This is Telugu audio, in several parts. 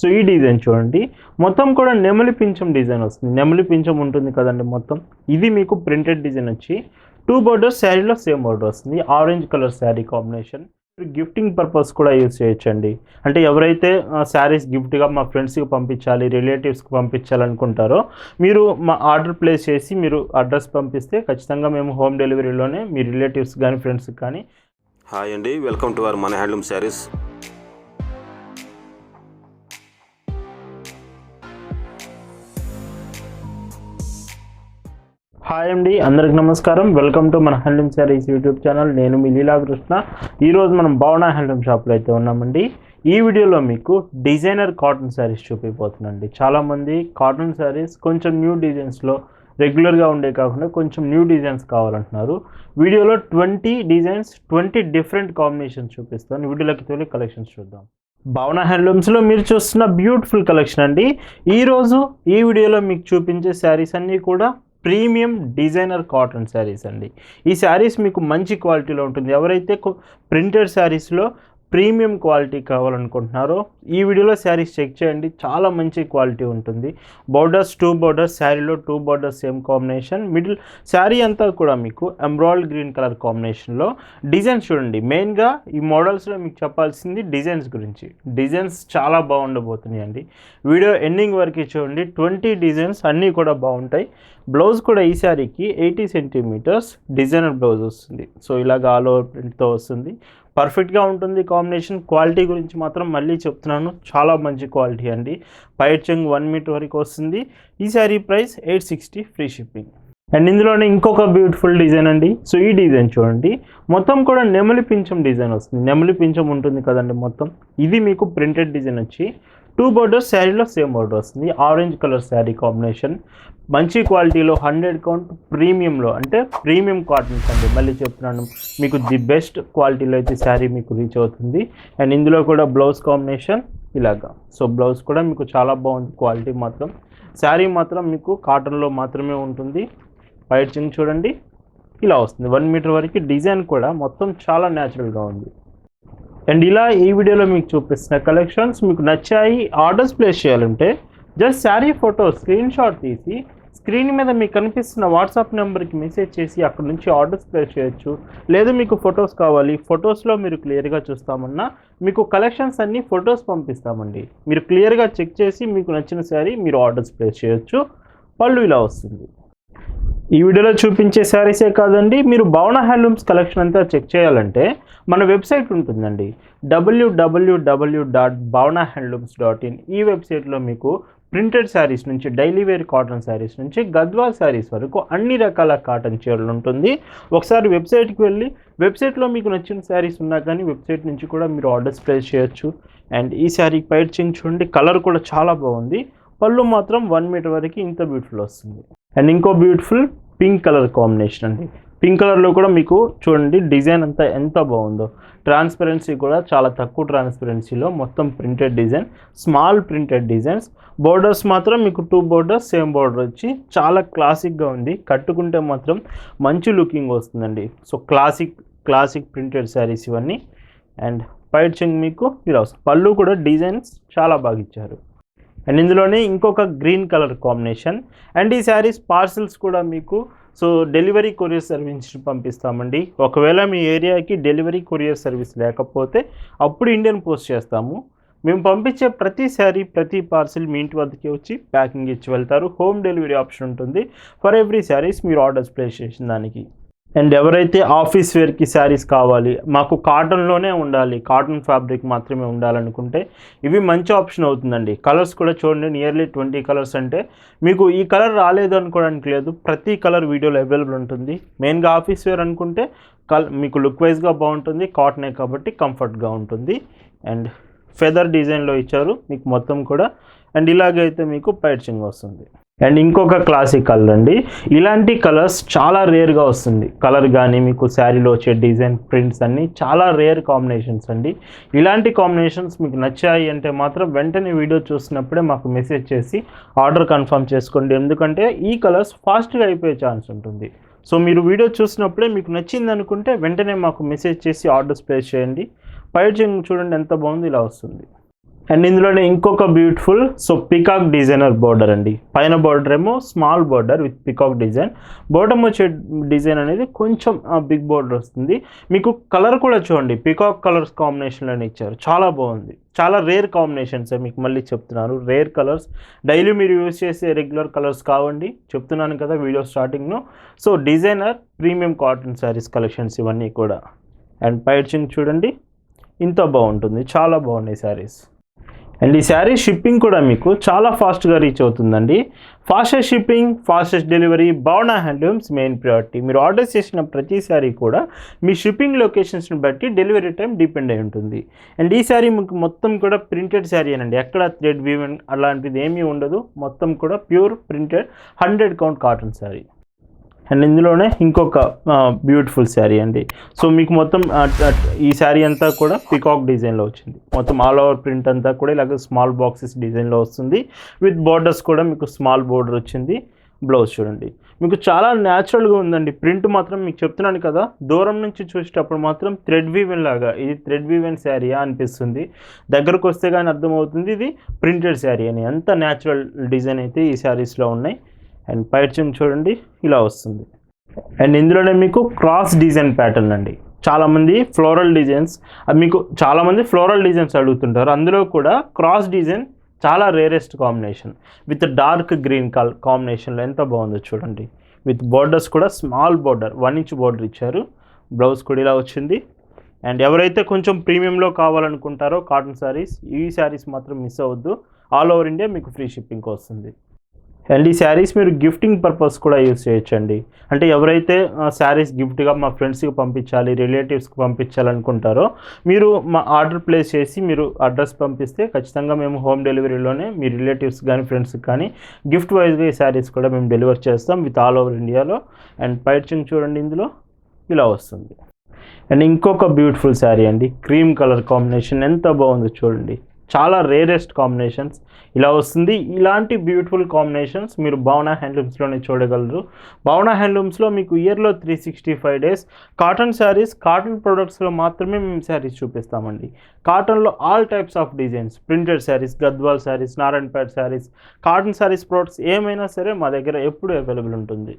సో ఈ డిజైన్ చూడండి. మొత్తం కూడా నెమలి పింఛం డిజైన్ వస్తుంది. నెమలి పింఛం ఉంటుంది కదండి మొత్తం. ఇది మీకు ప్రింటెడ్ డిజైన్ వచ్చి టూ బోర్డర్ శారీలో సేమ్ బోర్డర్ వస్తుంది. Orange colour sari combination gifting purpose కూడా యూజ్ చేయొచ్చండి. అంటే ఎవరైతే శారీస్ గిఫ్ట్గా మా ఫ్రెండ్స్కి పంపించాలి రిలేటివ్స్కి పంపించాలనుకుంటారో మీరు మా ఆర్డర్ ప్లేస్ చేసి మీరు అడ్రస్ పంపిస్తే ఖచ్చితంగా మేము హోమ్ డెలివరీలోనే మీ రిలేటివ్స్ కానీ ఫ్రెండ్స్కి కానీ హాయ్ అండి. వెల్కమ్ టు అవర్ మన హ్యాండ్లూమ్ శారీస్ హాయ్ అండి అందరికి నమస్కారం. వెల్కమ్ టు మన హ్యాండ్లూమ్ శారీస్ యూట్యూబ్ ఛానల్. నేను మీ లీలాకృష్ణ ఈరోజు మనం భవన హ్యాండ్లూమ్ షాప్లో అయితే ఉన్నామండి. ఈ వీడియోలో మీకు డిజైనర్ కాటన్ శారీస్ చూపిపోతున్నాండి చాలామంది కాటన్ శారీస్ కొంచెం న్యూ డిజైన్స్లో రెగ్యులర్గా ఉండే కాకుండా కొంచెం న్యూ డిజైన్స్ కావాలంటున్నారు. వీడియోలో twenty designs twenty different combinations చూపిస్తాను. వీడియోలోకి తోలి కలెక్షన్స్ చూద్దాం. భవన హ్యాండ్లూమ్స్లో మీరు చూస్తున్న బ్యూటిఫుల్ కలెక్షన్ అండి. ఈరోజు ఈ వీడియోలో మీకు చూపించే శారీస్ అన్నీ కూడా ప్రీమియం డిజైనర్ కాటన్ శారీస్ అండి. ఈ శారీస్ మీకు మంచి క్వాలిటీలో ఉంటుంది. ఎవరైతే ప్రింటెడ్ శారీస్లో ప్రీమియం క్వాలిటీ కావాలనుకుంటున్నారో ఈ వీడియోలో శారీస్ చెక్ చేయండి. చాలా మంచి క్వాలిటీ ఉంటుంది. బార్డర్స్ టూ బోర్డర్స్ శారీలో two borders same combination middle sari అంతా కూడా మీకు ఎంబ్రాయిడ్ గ్రీన్ కలర్ కాంబినేషన్లో డిజైన్స్ చూడండి. మెయిన్గా ఈ మోడల్స్లో మీకు చెప్పాల్సింది డిజైన్స్ గురించి. డిజైన్స్ చాలా బాగుండబోతున్నాయి అండి. వీడియో ఎండింగ్ వరకు చూడండి. ట్వంటీ డిజైన్స్ అన్నీ కూడా బాగుంటాయి. బ్లౌజ్ కూడా ఈ శారీకి ఎయిటీ సెంటీమీటర్స్ డిజైనర్ బ్లౌజ్ వస్తుంది. సో ఇలాగ ఆల్ ఓవర్ ప్రింట్తో వస్తుంది. పర్ఫెక్ట్గా ఉంటుంది కాంబినేషన్. క్వాలిటీ గురించి మాత్రం మళ్ళీ చెప్తున్నాను. చాలా మంచి క్వాలిటీ అండి. పైట్ చెంగ్ వన్ మీటర్ వరకు వస్తుంది. ఈ sari price eight sixty free shipping. And ఇందులోనే ఇంకొక బ్యూటిఫుల్ డిజైన్ అండి. సో ఈ డిజైన్ చూడండి. మొత్తం కూడా నెమలి పింఛం డిజైన్ వస్తుంది. నెమలి పింఛం ఉంటుంది కదండి మొత్తం. ఇది మీకు ప్రింటెడ్ డిజైన్ వచ్చి టూ బోర్డర్స్ శారీలో సేమ్ బోర్డర్ వస్తుంది. Orange colour sari combination. మంచి క్వాలిటీలో హండ్రెడ్ కౌంట్ ప్రీమియంలో అంటే ప్రీమియం కాటన్స్ అండి. మళ్ళీ చెప్తున్నాను మీకు ది బెస్ట్ క్వాలిటీలో అయితే శారీ మీకు రీచ్ అవుతుంది. అండ్ ఇందులో కూడా బ్లౌజ్ కాంబినేషన్ ఇలాగా. సో బ్లౌజ్ కూడా మీకు చాలా బాగుంది క్వాలిటీ మాత్రం. శారీ మాత్రం మీకు కాటన్లో మాత్రమే ఉంటుంది. వైట్ చింగ్ చూడండి ఇలా వస్తుంది. వన్ మీటర్ వరకు డిజైన్ కూడా మొత్తం చాలా న్యాచురల్గా ఉంది. అండ్ ఇలా ఈ వీడియోలో మీకు చూపిస్తున్న కలెక్షన్స్ మీకు నచ్చాయి ఆర్డర్స్ ప్లేస్ చేయాలంటే just sari photo screen shot తీసి స్క్రీన్ మీద మీకు కనిపిస్తున్న వాట్సాప్ నెంబర్కి మెసేజ్ చేసి అక్కడ నుంచి ఆర్డర్స్ ప్లేస్ చేయొచ్చు. లేదు మీకు ఫొటోస్ కావాలి ఫొటోస్లో మీరు క్లియర్గా చూస్తామన్నా మీకు కలెక్షన్స్ అన్నీ ఫొటోస్ పంపిస్తామండి. మీరు క్లియర్గా చెక్ చేసి మీకు నచ్చిన శారీ మీరు ఆర్డర్స్ ప్లేస్ చేయొచ్చు. పళ్ళు ఇలా వస్తుంది. ఈ వీడియోలో చూపించే శారీసే కాదండి మీరు భవన హ్యాండ్లూమ్స్ కలెక్షన్ అంతా చెక్ చేయాలంటే మన వెబ్సైట్ ఉంటుందండి. W W W dot Bhavana handlooms dot in ఈ వెబ్సైట్లో మీకు ప్రింటెడ్ శారీస్ నుంచి డైలీ వేర్ కాటన్ శారీస్ నుంచి గద్వాల్ శారీస్ వరకు అన్ని రకాల కాటన్ చీరలు ఉంటుంది. ఒకసారి వెబ్సైట్కి వెళ్ళి వెబ్సైట్లో మీకు నచ్చిన శారీస్ ఉన్నా కానీ వెబ్సైట్ నుంచి కూడా మీరు ఆర్డర్స్ ప్లేస్ చేయొచ్చు. అండ్ ఈ శారీ పైర్చింగ్ చూడండి కలర్ కూడా చాలా బాగుంది. పళ్ళు మాత్రం వన్ మీటర్ వరకు ఇంత బ్యూటిఫుల్ వస్తుంది. అండ్ ఇంకో బ్యూటిఫుల్ పింక్ కలర్ కాంబినేషన్ అండి. పింక్ కలర్లో కూడా మీకు చూడండి డిజైన్ అంతా ఎంత బాగుందో. ట్రాన్స్పరెన్సీ కూడా చాలా తక్కువ ట్రాన్స్పరెన్సీలో మొత్తం printed design small printed designs. Borders మాత్రం మీకు టూ బోర్డర్స్ సేమ్ బోర్డర్ వచ్చి చాలా క్లాసిక్గా ఉంది. కట్టుకుంటే మాత్రం మంచి లుకింగ్ వస్తుందండి. So classic classic printed saris ఇవన్నీ. అండ్ పైట్ చెంగ్ మీకు ఇలా వస్తుంది. పళ్ళు కూడా డిజైన్స్ చాలా బాగా ఇచ్చారు. అండ్ ఇందులోనే ఇంకొక గ్రీన్ కలర్ కాంబినేషన్. అండ్ ఈ శారీస్ పార్సిల్స్ కూడా మీకు సో డెలివరీ కొరియర్ సర్వీస్ పంపిస్తామండి. ఒకవేళ మీ ఏరియాకి డెలివరీ కొరియర్ సర్వీస్ లేకపోతే అప్పుడు ఇండియన్ పోస్ట్ చేస్తాము. మేము పంపించే ప్రతి శారీ ప్రతి పార్సిల్ మీ ఇంటి వద్దకి వచ్చి ప్యాకింగ్ ఇచ్చి వెళ్తారు. హోమ్ డెలివరీ ఆప్షన్ ఉంటుంది. ఫర్ ఎవ్రీ శారీస్ మీరు ఆర్డర్స్ ప్లేస్ చేసిన దానికి. అండ్ ఎవరైతే ఆఫీస్ వేర్కి శారీస్ కావాలి మాకు కాటన్లోనే ఉండాలి. కాటన్ ఫ్యాబ్రిక్ మాత్రమే ఉండాలనుకుంటే ఇవి మంచి ఆప్షన్ అవుతుందండి. కలర్స్ కూడా చూడండి నియర్లీ ట్వంటీ కలర్స్ అంటే మీకు ఈ కలర్ రాలేదు అనుకోవడానికి లేదు. ప్రతి కలర్ వీడియోలో అవైలబుల్ ఉంటుంది. మెయిన్గా ఆఫీస్ వేర్ అనుకుంటే కల్ మీకు లుక్ వైజ్గా బాగుంటుంది కాటనే కాబట్టి కంఫర్ట్గా ఉంటుంది. అండ్ ఫెదర్ డిజైన్లో ఇచ్చారు మీకు మొత్తం కూడా. అండ్ ఇలాగైతే మీకు పైచింగ్ వస్తుంది. అండ్ ఇంకొక క్లాసిక్ కలర్ అండి. ఇలాంటి కలర్స్ చాలా రేర్గా వస్తుంది. కలర్ కానీ మీకు శారీలో వచ్చే డిజైన్ ప్రింట్స్ అన్నీ చాలా రేర్ కాంబినేషన్స్ అండి. ఇలాంటి కాంబినేషన్స్ మీకు నచ్చాయి అంటే మాత్రం వెంటనే వీడియో చూసినప్పుడే మాకు మెసేజ్ చేసి ఆర్డర్ కన్ఫర్మ్ చేసుకోండి. ఎందుకంటే ఈ కలర్స్ ఫాస్ట్గా అయిపోయే ఛాన్స్ ఉంటుంది. సో మీరు వీడియో చూసినప్పుడే మీకు నచ్చింది అనుకుంటే వెంటనే మాకు మెసేజ్ చేసి ఆర్డర్స్ ప్లేస్ చేయండి. పైచింగ్ చూడండి ఎంత బాగుంది ఇలా వస్తుంది. అండ్ ఇందులోనే ఇంకొక beautiful so peacock designer border అండి. పైన బోర్డర్ ఏమో small border with peacock design border వచ్చే డిజైన్ అనేది కొంచెం బిగ్ బోర్డర్ వస్తుంది. మీకు కలర్ కూడా చూడండి. పికాక్ కలర్స్ కాంబినేషన్లోనే ఇచ్చారు. చాలా బాగుంది. చాలా రేర్ కాంబినేషన్స్ మీకు మళ్ళీ చెప్తున్నాను. రేర్ కలర్స్ డైలీ మీరు యూజ్ చేసే రెగ్యులర్ కలర్స్ కావండి. చెప్తున్నాను కదా video స్టార్టింగ్ను so designer premium cotton saris collections ఇవన్నీ కూడా. అండ్ పైచింగ్ చూడండి. ఇంత బాగుంటుంది. చాలా బాగున్నాయి శారీస్ అండ్ ఈ శారీ షిప్పింగ్ కూడా మీకు చాలా ఫాస్ట్గా రీచ్ అవుతుందండి. Fastest shipping fastest delivery Bhavana handlooms main priority మీరు ఆర్డర్ చేసిన ప్రతి శారీ కూడా మీ షిప్పింగ్ లొకేషన్స్ని బట్టి డెలివరీ టైం డిపెండ్ అయి ఉంటుంది. అండ్ ఈ శారీ మీకు మొత్తం కూడా ప్రింటెడ్ శారీ అనండి. ఎక్కడ థ్రెడ్ వీవెన్ అలాంటిది ఏమీ ఉండదు. మొత్తం కూడా pure printed hundred count cotton sari. And ఇందులోనే ఇంకొక బ్యూటిఫుల్ శారీ అండి. సో మీకు మొత్తం ఈ శారీ అంతా కూడా పికాక్ డిజైన్లో వచ్చింది. మొత్తం ఆల్ ఓవర్ ప్రింట్ అంతా కూడా ఇలాగ స్మాల్ బాక్సెస్ డిజైన్లో వస్తుంది. విత్ బోర్డర్స్ కూడా మీకు స్మాల్ బోర్డర్ వచ్చింది. బ్లౌజ్ చూడండి. మీకు చాలా న్యాచురల్గా ఉందండి. ప్రింట్ మాత్రం మీకు చెప్తున్నాను కదా దూరం నుంచి చూసేటప్పుడు మాత్రం థ్రెడ్ వీవెన్ లాగా ఇది థ్రెడ్ వీవెన్ శారీయా అనిపిస్తుంది. దగ్గరకు వస్తే కానీ అర్థమవుతుంది ఇది ప్రింటెడ్ శారీ అని. అంత న్యాచురల్ డిజైన్ అయితే ఈ శారీస్లో ఉన్నాయి. అండ్ పైర్చింగ్ చూడండి ఇలా వస్తుంది. అండ్ ఇందులోనే మీకు క్రాస్ డిజైన్ ప్యాటర్న్ అండి. చాలామంది ఫ్లోరల్ డిజైన్స్ మీకు చాలామంది ఫ్లోరల్ డిజైన్స్ అడుగుతుంటారు. అందులో కూడా క్రాస్ డిజైన్ చాలా rarest combination with dark green colour కాంబినేషన్లో ఎంత బాగుందో చూడండి. విత్ బోర్డర్స్ కూడా small border one inch border ఇచ్చారు. బ్లౌజ్ కూడా ఇలా వచ్చింది. అండ్ ఎవరైతే కొంచెం ప్రీమియంలో కావాలనుకుంటారో కాటన్ శారీస్ ఈ శారీస్ మాత్రం మిస్ అవ్వద్దు. ఆల్ ఓవర్ ఇండియా మీకు ఫ్రీ షిప్పింగ్ వస్తుంది. అండ్ ఈ శారీస్ మీరు గిఫ్టింగ్ పర్పస్ కూడా యూస్ చేయొచ్చండి. అంటే ఎవరైతే శారీస్ గిఫ్ట్గా మా ఫ్రెండ్స్కి పంపించాలి రిలేటివ్స్కి పంపించాలనుకుంటారో మీరు మా ఆర్డర్ ప్లేస్ చేసి మీరు అడ్రస్ పంపిస్తే ఖచ్చితంగా మేము హోమ్ డెలివరీలోనే మీ రిలేటివ్స్ కానీ ఫ్రెండ్స్కి కానీ గిఫ్ట్ వైజ్గా ఈ శారీస్ కూడా మేము డెలివర్ చేస్తాం విత్ ఆల్ ఓవర్ ఇండియాలో. అండ్ పైచింగ్ చూడండి ఇందులో ఇలా వస్తుంది. అండ్ ఇంకొక బ్యూటిఫుల్ శారీ అండి క్రీమ్ కలర్ కాంబినేషన్ ఎంత బాగుందో చూడండి. చాలా రేరెస్ట్ కాంబినేషన్స్ ఇలా వస్తుంది. ఇలాంటి బ్యూటిఫుల్ కాంబినేషన్స్ మీరు భావన హ్యాండ్లూమ్స్లోనే చూడగలరు. భావన హ్యాండ్లూమ్స్లో మీకు ఇయర్లో three sixty five days cotton saris cotton ప్రొడక్ట్స్లో మాత్రమే మేము శారీస్ చూపిస్తామండి. కాటన్లో all types of designs printed saris Gadwal saris Narayanpet saris cotton saris products ఏమైనా సరే మా దగ్గర ఎప్పుడు అవైలబుల్ ఉంటుంది.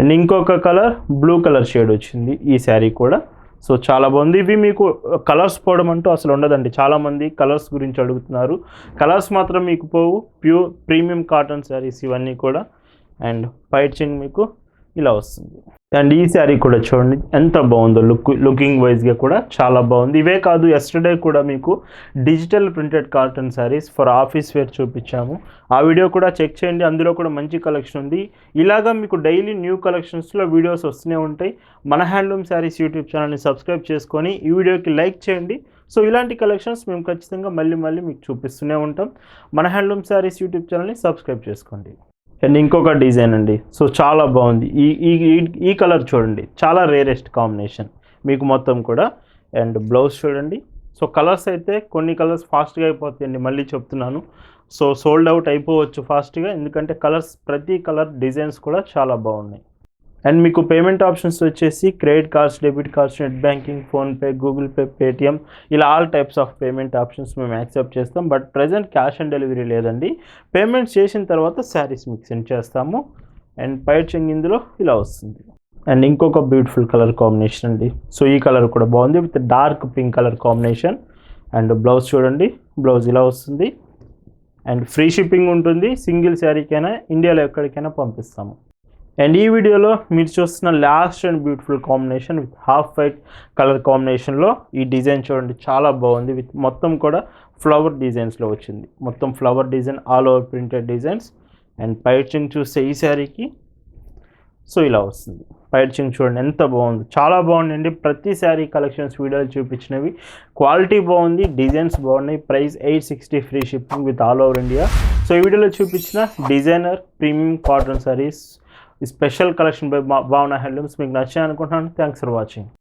అండ్ ఇంకొక కలర్ బ్లూ కలర్ షేడ్ వచ్చింది. ఈ శారీ కూడా. సో చాలా బాగుంది. ఇవి మీకు కలర్స్ పోవడం అంటూ అసలు ఉండదండి. చాలామంది కలర్స్ గురించి అడుగుతున్నారు. కలర్స్ మాత్రం మీకు పోవు. ప్యూర్ ప్రీమియం కాటన్ శారీస్ ఇవన్నీ కూడా. అండ్ పైచింగ్ మీకు ఇలా వస్తుంది. అండ్ ఈ శారీ కూడా చూడండి ఎంత బాగుందో లుక్ లుకింగ్ వైజ్గా కూడా చాలా బాగుంది. ఇవే కాదు ఎస్టర్డే కూడా మీకు digital printed cotton saris for office wear చూపించాము. ఆ వీడియో కూడా చెక్ చేయండి అందులో కూడా మంచి కలెక్షన్ ఉంది. ఇలాగా మీకు డైలీ న్యూ కలెక్షన్స్లో వీడియోస్ వస్తూనే ఉంటాయి. మన హ్యాండ్లూమ్ శారీస్ యూట్యూబ్ ఛానల్ని సబ్స్క్రైబ్ చేసుకొని ఈ వీడియోకి లైక్ చేయండి. సో ఇలాంటి కలెక్షన్స్ మేము ఖచ్చితంగా మళ్ళీ మళ్ళీ మీకు చూపిస్తూనే ఉంటాం. మన హ్యాండ్లూమ్ శారీస్ యూట్యూబ్ ఛానల్ని సబ్స్క్రైబ్ చేసుకోండి. అండ్ ఇంకొక డిజైన్ అండి. సో చాలా బాగుంది. ఈ ఈ ఈ- కలర్ చూడండి. చాలా రేరెస్ట్ కాంబినేషన్ మీకు మొత్తం కూడా. అండ్ బ్లౌజ్ చూడండి. సో కలర్స్ అయితే కొన్ని కలర్స్ ఫాస్ట్గా అయిపోతాయండి. మళ్ళీ చెప్తున్నాను. సో సోల్డ్ అవుట్ అయిపోవచ్చు ఫాస్ట్గా. ఎందుకంటే కలర్స్ ప్రతి కలర్ డిజైన్స్ కూడా చాలా బాగున్నాయి. అండ్ మీకు పేమెంట్ ఆప్షన్స్ వచ్చేసి credit cards debit cards net banking PhonePe Google Pay Paytm ఇలా all types of payment options మేము యాక్సెప్ట్ చేస్తాం. But present cash on delivery లేదండి. పేమెంట్ చేసిన తర్వాత శారీస్ మీకు సెండ్ చేస్తాము. అండ్ పైచింగ్ ఇందులో ఇలా వస్తుంది. అండ్ ఇంకొక బ్యూటిఫుల్ కలర్ కాంబినేషన్ అండి. సో ఈ కలర్ కూడా బాగుంది with dark pink colour combination and blouse చూడండి బ్లౌజ్ ఇలా వస్తుంది. అండ్ ఫ్రీ షిప్పింగ్ ఉంటుంది. సింగిల్ శారీకైనా ఇండియాలో ఎక్కడికైనా పంపిస్తాము. అండ్ ఈ వీడియోలో మీరు చూస్తున్న last and beautiful combination with half white colour కాంబినేషన్లో ఈ డిజైన్ చూడండి చాలా బాగుంది. విత్ మొత్తం కూడా ఫ్లవర్ డిజైన్స్లో వచ్చింది. మొత్తం flower design all over printed designs and పైచింగ్ చూస్తే ఈ శారీకి సో ఇలా వస్తుంది. పైచింగ్ చూడండి ఎంత బాగుంది. చాలా బాగుందండి. ప్రతి శారీ కలెక్షన్స్ వీడియోలు చూపించినవి. క్వాలిటీ బాగుంది డిజైన్స్ బాగున్నాయి. Price eight sixty free shipping with all over India so ఈ వీడియోలో చూపించిన designer premium cotton saris special collection by Bhavana handlooms మీకు నచ్చాయి అనుకుంటున్నాను థ్యాంక్స్ ఫర్ వాచింగ్